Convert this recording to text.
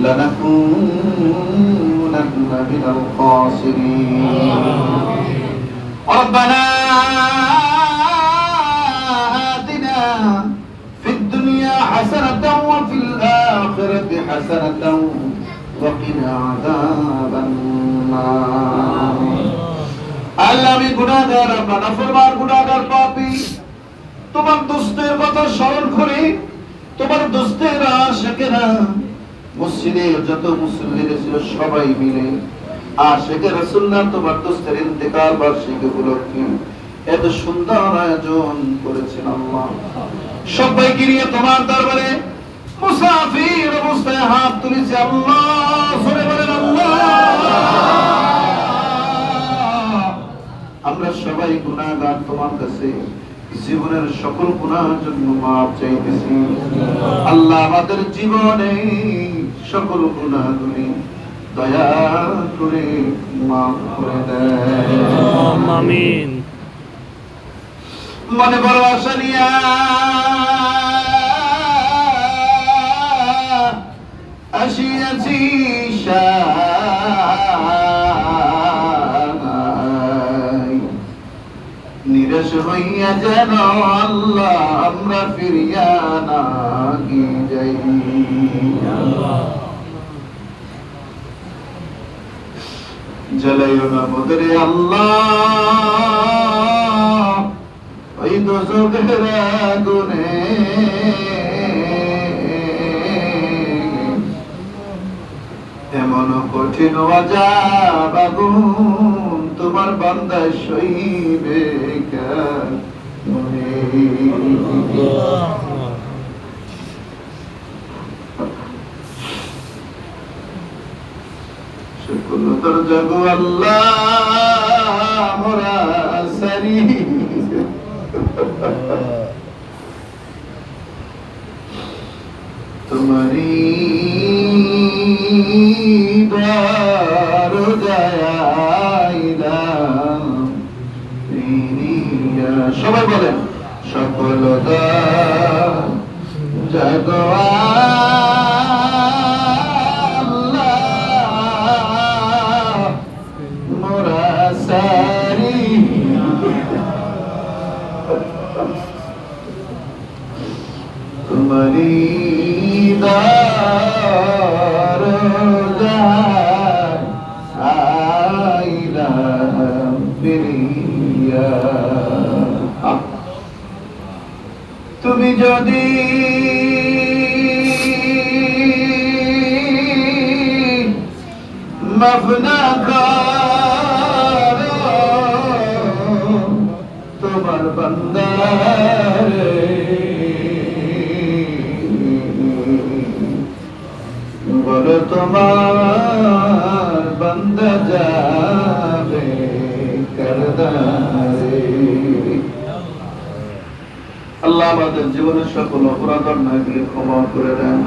لنكونن من الخاسرين ربنا آتنا في الدنيا حسنة وفي الآخرة حسنة وقنا عذاب النار আল্লাহ আমি গুনাহগার আমরা নাফরমান গুনাহগার পাপী তোমার দোস্তের কথা স্মরণ করে তোমার দোস্তের আশেকেরা মসজিদে যত মুসল্লিরা ছিল সবাই মিলে। আর আশেকে রাসূলুল্লাহ তোমার দোস্তের ইন্তেকাল বার্ষিকী উপলক্ষে এত সুন্দর আয়োজন করেছেন আল্লাহ। সবাইকে নিয়ে তোমার দরবারে মুসাফির অবস্থায় হাত তুলেছে আল্লাহ। আমরা সবাই গুনাহগার তোমার কাছে জীবনের সকল গুনাহের জন্য মাপ চাইতেছি। আল্লাহ আমাদের জীবনে সকল গুনাহগুলি দয়া করে মাফ করে দেয় মনে বড় আশা নিয়া আসিয়াছি। হইয়া যেন আল্লাহ, আমরা ফিরিয়া না যাই। জ্বালাইও না মোদের আল্লাহ, ওই দোষকের আগুনে। এমন কঠিন আগুন তোমার বান্দা সইবে আল্লাহ তোমারি দরজায়াইলাম সারি তোমারি দরজায় আইলাম ফিরিয়া। যদি মাফ না করো তোমার বন্দারে। বলো তোমার বন্দা আল্লাহ আমাদের জীবনের সকল অপরাধ অন্যায়গুলি ক্ষমা করে দেন।